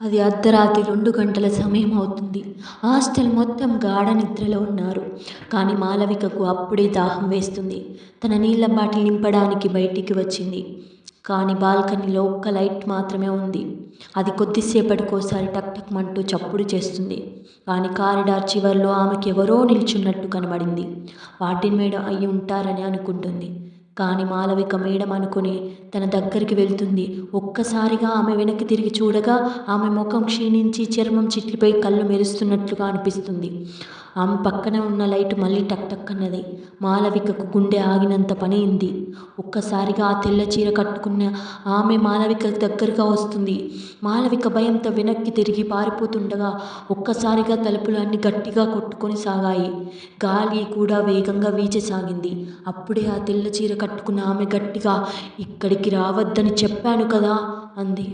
అది అర్ధరాత్రి రెండు గంటల సమయం అవుతుంది. హాస్టల్ మొత్తం గాఢ నిద్రలో ఉన్నారు. కానీ మాలవికకు అప్పుడే దాహం వేస్తుంది. తన నీళ్ళ బాటిల్ నింపడానికి బయటికి వచ్చింది. కానీ బాల్కనీలో ఒక్క లైట్ మాత్రమే ఉంది. అది కొద్దిసేపటికోసారి టక్ టక్ మంటూ చప్పుడు చేస్తుంది. కానీ కారిడార్ చివరిలో ఆమెకి ఎవరో నిల్చున్నట్టు కనబడింది. వాటిని మేడం అయి ఉంటారని అనుకుంటుంది. కానీ మాలవిక మేడం అనుకుని తన దగ్గరికి వెళ్తుంది. ఒక్కసారిగా ఆమె వెనక్కి తిరిగి చూడగా ఆమె ముఖం క్షీణించి చర్మం చిట్లిపై కళ్ళు మెరుస్తున్నట్లుగా అనిపిస్తుంది. ఆమె పక్కన ఉన్న లైట్ మళ్ళీ టక్ టక్ అన్నది మాలవికకు గుండె ఆగినంత పని అయింది. ఒక్కసారిగా ఆ తెల్ల చీర కట్టుకున్న ఆమె మాలవిక దగ్గరగా వస్తుంది. మాలవిక భయంతో వెనక్కి తిరిగి పారిపోతుండగా ఒక్కసారిగా తలుపులు అన్ని గట్టిగా కొట్టుకొని సాగాయి. గాలి కూడా వేగంగా వీచసాగింది. అప్పుడే ఆ తెల్ల చీర కట్టు కట్టుకున్న ఆమె గట్టిగా ఇక్కడికి రావద్దని చెప్పాను కదా అంది.